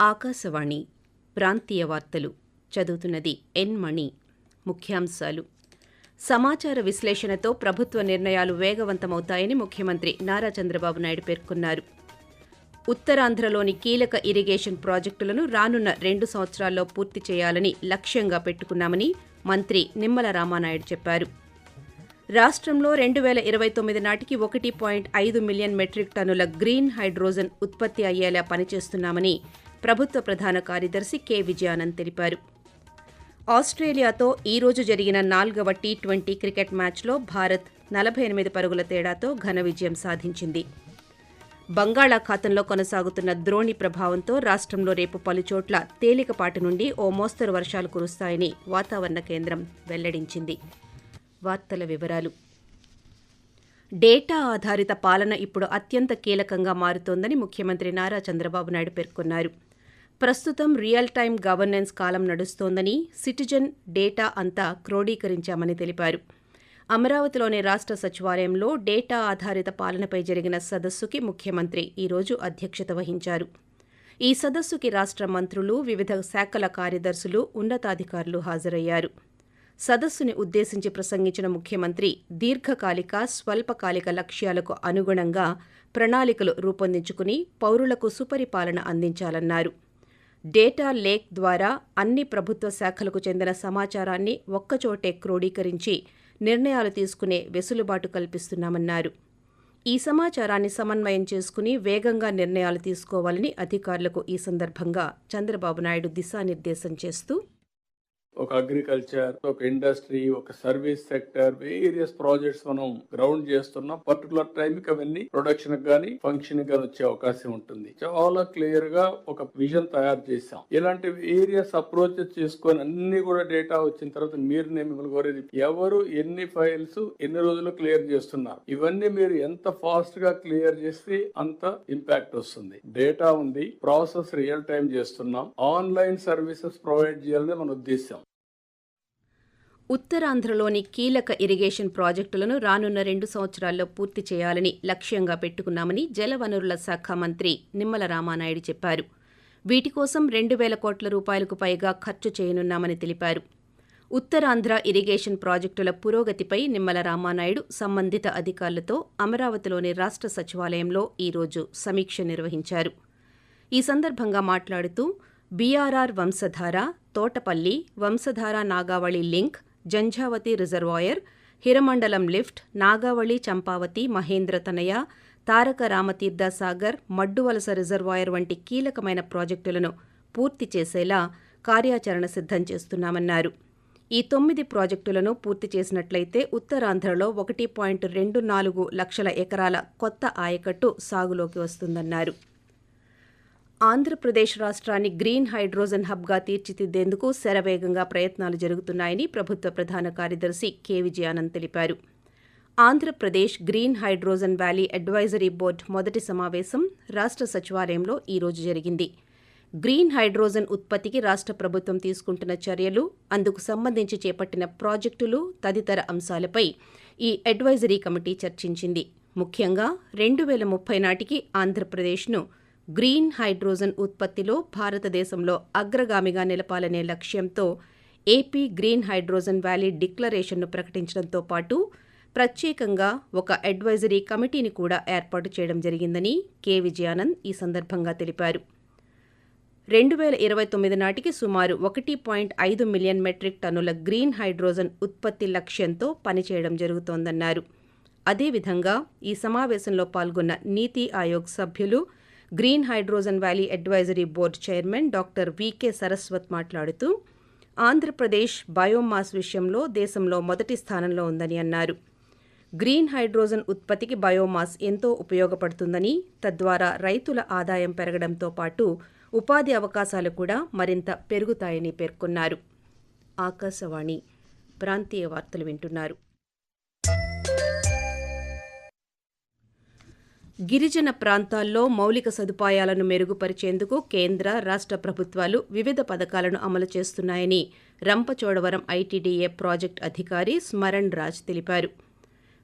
ఆకాశవాణి ప్రాంతీయ వార్తలు చదువుతున్నది ఎన్ మణి. ముఖ్యాంశాలు. సమాచార విశ్లేషణతో ప్రభుత్వ నిర్ణయాలు వేగవంతమవుతాయని ముఖ్యమంత్రి నారా చంద్రబాబు నాయుడు పేర్కొన్నారు. ఉత్తరాంధ్రలోని కీలక ఇరిగేషన్ ప్రాజెక్టులను రానున్న రెండు సంవత్సరాల్లో పూర్తి చేయాలని లక్ష్యంగా పెట్టుకున్నామని మంత్రి నిమ్మల రామానాయుడు చెప్పారు. రాష్ట్రంలో రెండు వేల ఇరవై తొమ్మిది నాటికి ఒకటి పాయింట్ ఐదు మిలియన్ మెట్రిక్ టన్నుల గ్రీన్ హైడ్రోజన్ ఉత్పత్తి అయ్యేలా పనిచేస్తున్నామని ప్రభుత్వ ప్రధాన కార్యదర్శి కె. విజయానంద్ తెలిపారు. ఆస్ట్రేలియాతో ఈ రోజు జరిగిన నాల్గవ టీ ట్వంటీ క్రికెట్ మ్యాచ్లో భారత్ నలభై ఎనిమిది పరుగుల తేడాతో ఘన విజయం సాధించింది. బంగాళాఖాతంలో కొనసాగుతున్న ద్రోణి ప్రభావంతో రాష్ట్రంలో రేపు పలుచోట్ల తేలికపాటి నుండి ఓ మోస్తరు వర్షాలు కురుస్తాయని వాతావరణ కేంద్రం వెల్లడించింది. వార్తల వివరాలు. డేటా ఆధారిత పాలన ఇప్పుడు అత్యంత కీలకంగా మారుతోందని ముఖ్యమంత్రి నారా చంద్రబాబు నాయుడు పేర్కొన్నారు. ప్రస్తుతం రియల్ టైం గవర్నెన్స్ కాలం నడుస్తోందని సిటిజన్ డేటా అంతా క్రోడీకరించామని తెలిపారు. అమరావతిలోని రాష్ట్ర సచివాలయంలో డేటా ఆధారిత పాలనపై జరిగిన సదస్సుకి ముఖ్యమంత్రి ఈరోజు అధ్యక్షత వహించారు. ఈ సదస్సుకి రాష్ట్ర మంత్రులు వివిధ శాఖల కార్యదర్శులు ఉన్నతాధికారులు హాజరయ్యారు. సదస్సుని ఉద్దేశించి ప్రసంగించిన ముఖ్యమంత్రి దీర్ఘకాలిక స్వల్పకాలిక లక్ష్యాలకు అనుగుణంగా ప్రణాళికలు రూపొందించుకుని పౌరులకు సుపరిపాలన అందించాలన్నారు. డేటా లేక్ ద్వారా అన్ని ప్రభుత్వ శాఖలకు చెందిన సమాచారాన్ని ఒక్కచోటే క్రోడీకరించి నిర్ణయాలు తీసుకునే వెసులుబాటు కల్పిస్తున్నామన్నారు. ఈ సమాచారాన్ని సమన్వయం చేసుకుని వేగంగా నిర్ణయాలు తీసుకోవాలని అధికారులకు ఈ సందర్భంగా చంద్రబాబు నాయుడు దిశానిర్దేశం చేస్తూ ఒక అగ్రికల్చర్ ఒక ఇండస్ట్రీ ఒక సర్వీస్ సెక్టర్ వేరియస్ ప్రాజెక్ట్స్ మనం గ్రౌండ్ చేస్తున్నాం పర్టికులర్ టైం కి అవన్నీ ప్రొడక్షన్ గానీ ఫంక్షన్ గానీ వచ్చే అవకాశం ఉంటుంది. చాలా క్లియర్గా ఒక విజన్ తయారు చేసాం ఇలాంటి వేరియస్ అప్రోచెస్ చేసుకొని అన్ని కూడా డేటా వచ్చిన తర్వాత మీరు నేను మిమ్మల్ని కోరేది ఎవరు ఎన్ని ఫైల్స్ ఎన్ని రోజులు క్లియర్ చేస్తున్నారు? ఇవన్నీ మీరు ఎంత ఫాస్ట్గా క్లియర్ చేస్తే అంత ఇంపాక్ట్ వస్తుంది. డేటా ఉంది ప్రాసెస్ రియల్ టైం చేస్తున్నాం. ఆన్లైన్ సర్వీసెస్ ప్రొవైడ్ చేయాలని మన ఉద్దేశం ఉత్తరాంధ్రలోని కీలక ఇరిగేషన్ ప్రాజెక్టులను రానున్న రెండు సంవత్సరాల్లో పూర్తి చేయాలని లక్ష్యంగా పెట్టుకున్నామని జలవనరుల శాఖ మంత్రి నిమ్మల రామానాయుడు చెప్పారు. వీటి కోసం రెండు వేల కోట్ల రూపాయలకు పైగా ఖర్చు చేయనున్నామని తెలిపారు. ఉత్తరాంధ్ర ఇరిగేషన్ ప్రాజెక్టుల పురోగతిపై నిమ్మల రామానాయుడు సంబంధిత అధికారులతో అమరావతిలోని రాష్ట్ర సచివాలయంలో ఈరోజు సమీక్ష నిర్వహించారు. ఈ సందర్భంగా మాట్లాడుతూ BRR Vamsadhara Thotapalli Vamsadhara Nagavali link Janjhavathi reservoir Hiramandalam lift Nagavali Champavathi Mahendra Tanaya Taraka Ramatheertha Sagar Madduvalasa reservoir వంటి కీలకమైన ప్రాజెక్టులను పూర్తి చేసేలా కార్యాచరణ సిద్ధం చేస్తున్నామన్నారు. ఈ తొమ్మిది ప్రాజెక్టులను పూర్తి చేసినట్లయితే ఉత్తరాంధ్రలో ఒకటి పాయింట్ రెండు నాలుగు లక్షల ఎకరాల కొత్త ఆయకట్టు సాగులోకి వస్తుందన్నారు. ఆంధ్రప్రదేశ్ రాష్ట్రాన్ని గ్రీన్ హైడ్రోజన్ హబ్గా తీర్చిదిద్దేందుకు శరవేగంగా ప్రయత్నాలు జరుగుతున్నాయని ప్రభుత్వ ప్రధాన కార్యదర్శి కె విజయానంద్ తెలిపారు. Andhra Pradesh green hydrogen valley advisory board మొదటి సమావేశం రాష్ట్ర సచివాలయంలో ఈరోజు జరిగింది. గ్రీన్ హైడ్రోజన్ ఉత్పత్తికి రాష్ట్ర ప్రభుత్వం తీసుకుంటున్న చర్యలు అందుకు సంబంధించి చేపట్టిన ప్రాజెక్టులు తదితర అంశాలపై ఈ అడ్వైజరీ కమిటీ చర్చించింది. ముఖ్యంగా రెండు వేల ముప్పై నాటికి ఆంధ్రప్రదేశ్ను గ్రీన్ హైడ్రోజన్ ఉత్పత్తిలో భారతదేశంలో అగ్రగామిగా నిలపాలనే లక్ష్యంతో ఏపీ గ్రీన్ హైడ్రోజన్ వ్యాలీ డిక్లరేషన్ను ప్రకటించడంతో పాటు ప్రత్యేకంగా ఒక అడ్వైజరీ కమిటీని కూడా ఏర్పాటు చేయడం జరిగిందని కె. విజయానంద్ ఈ సందర్భంగా తెలిపారు. రెండు వేల ఇరవై తొమ్మిది నాటికి సుమారు ఒకటి పాయింట్ ఐదు మిలియన్ మెట్రిక్ టన్నుల గ్రీన్ హైడ్రోజన్ ఉత్పత్తి లక్ష్యంతో పనిచేయడం జరుగుతోందన్నారు. అదేవిధంగా ఈ సమావేశంలో పాల్గొన్న నీతి ఆయోగ్ సభ్యులు green hydrogen valley advisory board chairman doctor VK Saraswat మాట్లాడుతూ ఆంధ్రప్రదేశ్ బయోమాస్ విషయంలో దేశంలో మొదటి స్థానంలో ఉందని అన్నారు. గ్రీన్ హైడ్రోజన్ ఉత్పత్తికి బయోమాస్ ఎంతో ఉపయోగపడుతుందని తద్వారా రైతుల ఆదాయం పెరగడంతో పాటు ఉపాధి అవకాశాలు కూడా మరింత పెరుగుతాయని పేర్కొన్నారు. ఆకాశవాణి ప్రాంతీయ వార్తలు వింటున్నారు. గిరిజన ప్రాంతాల్లో మౌలిక సదుపాయాలను మెరుగుపరిచేందుకు కేంద్ర రాష్ట్ర ప్రభుత్వాలు వివిధ పథకాలను అమలు చేస్తున్నాయని రంపచోడవరం ఐటీడీఏ ప్రాజెక్ట్ అధికారి స్మరణ్ రాజ్ తెలిపారు.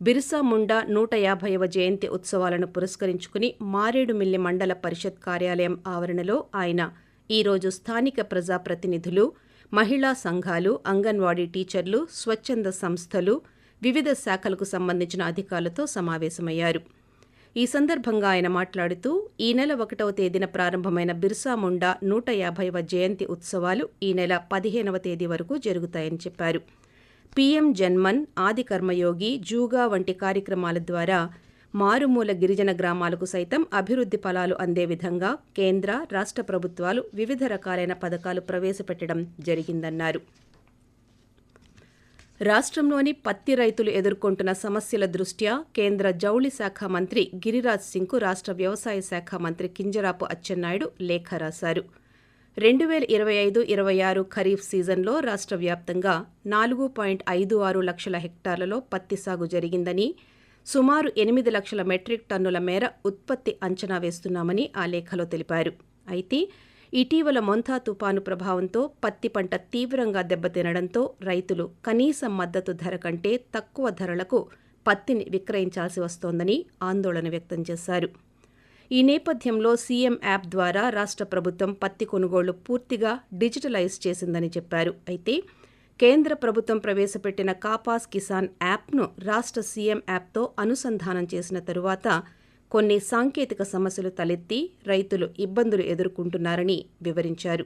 బిర్సా ముండా నూట యాభైవ జయంతి ఉత్సవాలను పురస్కరించుకుని మారేడుమిల్లి మండల పరిషత్ కార్యాలయం ఆవరణలో ఆయన ఈరోజు స్థానిక ప్రజాప్రతినిధులు మహిళా సంఘాలు అంగన్వాడీ టీచర్లు స్వచ్ఛంద సంస్థలు వివిధ శాఖలకు సంబంధించిన అధికారులతో సమావేశమయ్యారు. ఈ సందర్భంగా ఆయన మాట్లాడుతూ ఈ నెల ఒకటవ తేదీన ప్రారంభమైన బిర్సా ముండా నూట యాభైవ జయంతి ఉత్సవాలు ఈ నెల పదిహేనవ తేదీ వరకు జరుగుతాయని చెప్పారు. పీఎం జన్మన్ ఆది కర్మయోగి జూగా వంటి కార్యక్రమాల ద్వారా మారుమూల గిరిజన గ్రామాలకు సైతం అభివృద్ధి ఫలాలు అందే విధంగా కేంద్ర రాష్ట్ర ప్రభుత్వాలు వివిధ రకాలైన పథకాలు ప్రవేశపెట్టడం జరిగిందన్నారు. రాష్ట్రంలోని పత్తి రైతులు ఎదుర్కొంటున్న సమస్యల దృష్ట్యా కేంద్ర జౌళి శాఖ మంత్రి గిరిరాజ్ సింగ్కు రాష్ట్ర వ్యవసాయ శాఖ మంత్రి కింజరాపు అచ్చెన్నాయుడు లేఖ రాశారు. రెండు వేల ఇరవై ఐదు ఇరవై ఆరు ఖరీఫ్ సీజన్లో రాష్ట్ర వ్యాప్తంగా నాలుగు పాయింట్ ఐదు ఆరు లక్షల హెక్టార్లలో పత్తి సాగు జరిగిందని సుమారు ఎనిమిది లక్షల మెట్రిక్ టన్నుల మేర ఉత్పత్తి అంచనా వేస్తున్నామని ఆ లేఖలో తెలిపారు. అయితే ఇటీవల మొంతా తుపాను ప్రభావంతో పత్తి పంట తీవ్రంగా దెబ్బతినడంతో రైతులు కనీస మద్దతు ధర కంటే తక్కువ ధరలకు పత్తిని విక్రయించాల్సి వస్తోందని ఆందోళన వ్యక్తం చేశారు. ఈ నేపథ్యంలో సీఎం యాప్ ద్వారా రాష్ట్ర ప్రభుత్వం పత్తి కొనుగోళ్ళు పూర్తిగా డిజిటలైజ్ చేసిందని చెప్పారు. అయితే కేంద్ర ప్రభుత్వం ప్రవేశపెట్టిన కాపాస్ కిసాన్ యాప్ను రాష్ట్ర సీఎం యాప్తో అనుసంధానం చేసిన తరువాత కొన్ని సాంకేతిక సమస్యలు తలెత్తి రైతులు ఇబ్బందులు ఎదుర్కొంటున్నారని వివరించారు.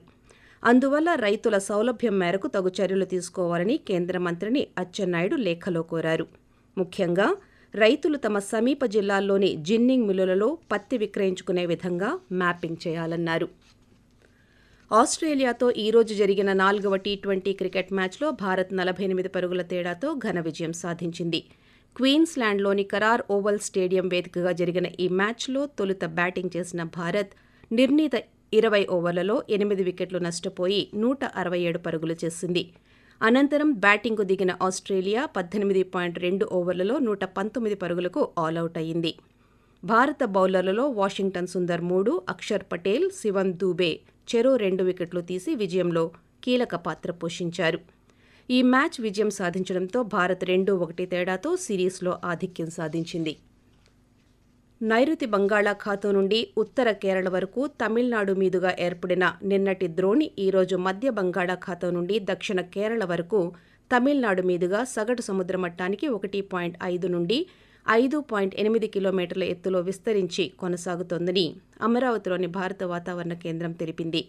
అందువల్ల రైతుల సౌలభ్యం మేరకు తగు చర్యలు తీసుకోవాలని కేంద్ర మంత్రిని అచ్చెన్నాయుడు లేఖలో కోరారు. ముఖ్యంగా రైతులు తమ సమీప జిల్లాల్లోని జిన్నింగ్ మిల్లులలో పత్తి విక్రయించుకునే విధంగా మ్యాపింగ్ చేయాలన్నారు. ఆస్ట్రేలియాతో ఈరోజు జరిగిన నాలుగవ టీ ట్వంటీ క్రికెట్ మ్యాచ్లో భారత్ నలభై ఎనిమిది పరుగుల తేడాతో ఘన విజయం సాధించింది. క్వీన్స్లాండ్లోని కరార్ ఓవల్ స్టేడియం వేదికగా జరిగిన ఈ మ్యాచ్లో తొలుత బ్యాటింగ్ చేసిన భారత్ నిర్ణీత ఇరవై ఓవర్లలో ఎనిమిది వికెట్లు నష్టపోయి నూట అరవై ఏడు పరుగులు చేసింది. అనంతరం బ్యాటింగ్కు దిగిన ఆస్ట్రేలియా పద్దెనిమిది పాయింట్ రెండు ఓవర్లలో నూట పంతొమ్మిది పరుగులకు ఆలౌట్ అయింది భారత బౌలర్లలో వాషింగ్టన్ సుందర్ మూడు అక్షర్ పటేల్ శివన్ దూబే చెరో రెండు వికెట్లు తీసి విజయంలో కీలక పాత్ర పోషించారు. ఈ మ్యాచ్ విజయం సాధించడంతో భారత్ రెండు ఒకటి తేడాతో సిరీస్లో ఆధిక్యం సాధించింది. నైరుతి బంగాళాఖాతం నుండి ఉత్తర కేరళ వరకు తమిళనాడు మీదుగా ఏర్పడిన నిన్నటి ద్రోణి ఈరోజు మధ్య బంగాళాఖాతం నుండి దక్షిణ కేరళ వరకు తమిళనాడు మీదుగా సగటు సముద్ర మట్టానికి ఒకటి పాయింట్ ఐదు నుండి ఐదు పాయింట్ ఎనిమిది కిలోమీటర్ల ఎత్తులో విస్తరించి కొనసాగుతోందని అమరావతిలోని భారత వాతావరణ కేంద్రం తెలిపింది.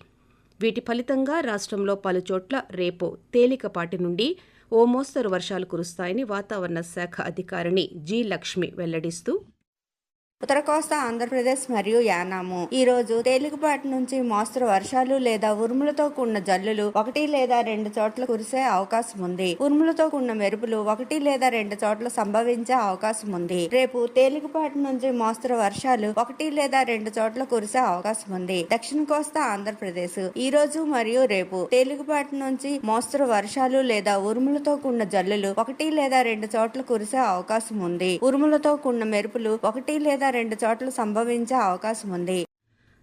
వీటి ఫలితంగా రాష్ట్రంలో పలుచోట్ల రేపు తేలికపాటి నుండి ఓ మోస్తరు వర్షాలు కురుస్తాయని వాతావరణ శాఖ అధికారిణి జి లక్ష్మి వెల్లడిస్తూ ఉత్తర కోస్తా ఆంధ్రప్రదేశ్ మరియు యానాము. ఈ రోజు తేలికపాటి నుంచి మోస్తరు వర్షాలు లేదా ఉరుములతో కూడిన జల్లులు ఒకటి లేదా రెండు చోట్ల కురిసే అవకాశం ఉంది. ఉరుములతో కూడిన మెరుపులు ఒకటి లేదా రెండు చోట్ల సంభవించే అవకాశం ఉంది. రేపు తేలికపాటి నుంచి మోస్తరు వర్షాలు ఒకటి లేదా రెండు చోట్ల కురిసే అవకాశం ఉంది. దక్షిణ కోస్తా ఆంధ్రప్రదేశ్. ఈ రోజు మరియు రేపు తేలికపాటి నుంచి మోస్తరు వర్షాలు లేదా ఉరుములతో కూడిన జల్లులు ఒకటి లేదా రెండు చోట్ల కురిసే అవకాశం ఉంది. ఉరుములతో కూడిన మెరుపులు ఒకటి లేదా రెండు చోట్ల సంభవించే అవకాశం ఉంది.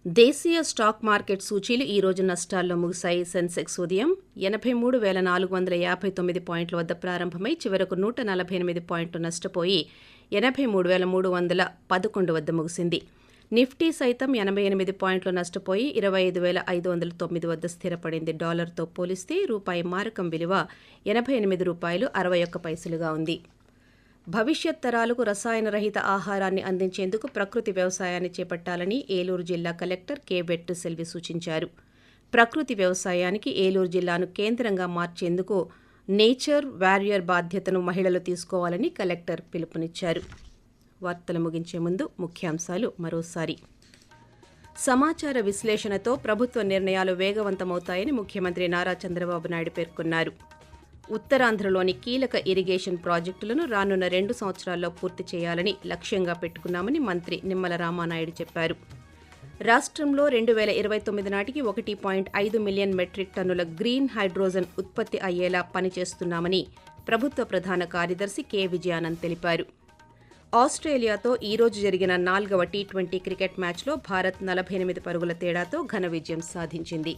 దేశీయ స్టాక్ మార్కెట్ సూచీలు ఈ రోజు నష్టాల్లో ముగిశాయి. సెన్సెక్స్ ఉదయం ఎనభై మూడు వేల నాలుగు వందల యాభై తొమ్మిది పాయింట్ల వద్ద ప్రారంభమై చివరకు నూట నలభై ఎనిమిది పాయింట్లు నష్టపోయి ఎనభై మూడు వేల మూడు వందల పదకొండు వద్ద ముగిసింది. నిఫ్టీ సైతం ఎనభై ఎనిమిది పాయింట్లు నష్టపోయి ఇరవై ఐదు వేల ఐదు వందల తొమ్మిది వద్ద స్థిరపడింది. డాలర్తో పోలిస్తే రూపాయి మారకం విలువ ఎనభై ఎనిమిది రూపాయలు అరవై ఒక్క పైసలుగా ఉంది. భవిష్యత్ తరాలకు రసాయన రహిత ఆహారాన్ని అందించేందుకు ప్రకృతి వ్యవసాయాన్ని చేపట్టాలని ఏలూరు జిల్లా కలెక్టర్ కె. వెట్టు సెల్వి సూచించారు. ప్రకృతి వ్యవసాయానికి ఏలూరు జిల్లాను కేంద్రంగా మార్చేందుకు నేచర్ వారియర్ బాధ్యతను మహిళలు తీసుకోవాలని కలెక్టర్ పిలుపునిచ్చారు. వార్తలు ముగించే ముందు ముఖ్యాంశాలు మరోసారి. సమాచార విశ్లేషణతో ప్రభుత్వ నిర్ణయాలు వేగవంతమవుతాయని ముఖ్యమంత్రి నారా చంద్రబాబు నాయుడు పేర్కొన్నారు. ఉత్తరాంధ్రలోని కీలక ఇరిగేషన్ ప్రాజెక్టులను రానున్న రెండు సంవత్సరాల్లో పూర్తి చేయాలని లక్ష్యంగా పెట్టుకున్నామని మంత్రి నిమ్మల రామానాయుడు చెప్పారు. రాష్ట్రంలో రెండు వేల ఇరవై తొమ్మిది నాటికి ఒకటి పాయింట్ ఐదు మిలియన్ మెట్రిక్ టన్నుల గ్రీన్ హైడ్రోజన్ ఉత్పత్తి అయ్యేలా పనిచేస్తున్నామని ప్రభుత్వ ప్రధాన కార్యదర్శి కె. విజయానంద్ తెలిపారు. ఆస్ట్రేలియాతో ఈ రోజు జరిగిన నాలుగవ టీ ట్వంటీ క్రికెట్ మ్యాచ్లో భారత్ నలభై ఎనిమిది పరుగుల తేడాతో ఘన విజయం సాధించింది.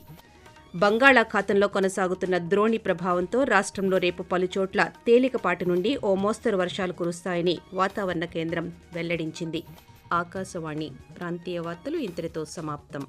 బంగాళాఖాతంలో కొనసాగుతున్న ద్రోణి ప్రభావంతో రాష్ట్రంలో రేపు పలుచోట్ల తేలికపాటి నుండి ఓ మోస్తరు వర్షాలు కురుస్తాయని వాతావరణ కేంద్రం వెల్లడించింది. ఆకాశవాణి ప్రాంతీయ వార్తలు ఇంతటితో సమాప్తం.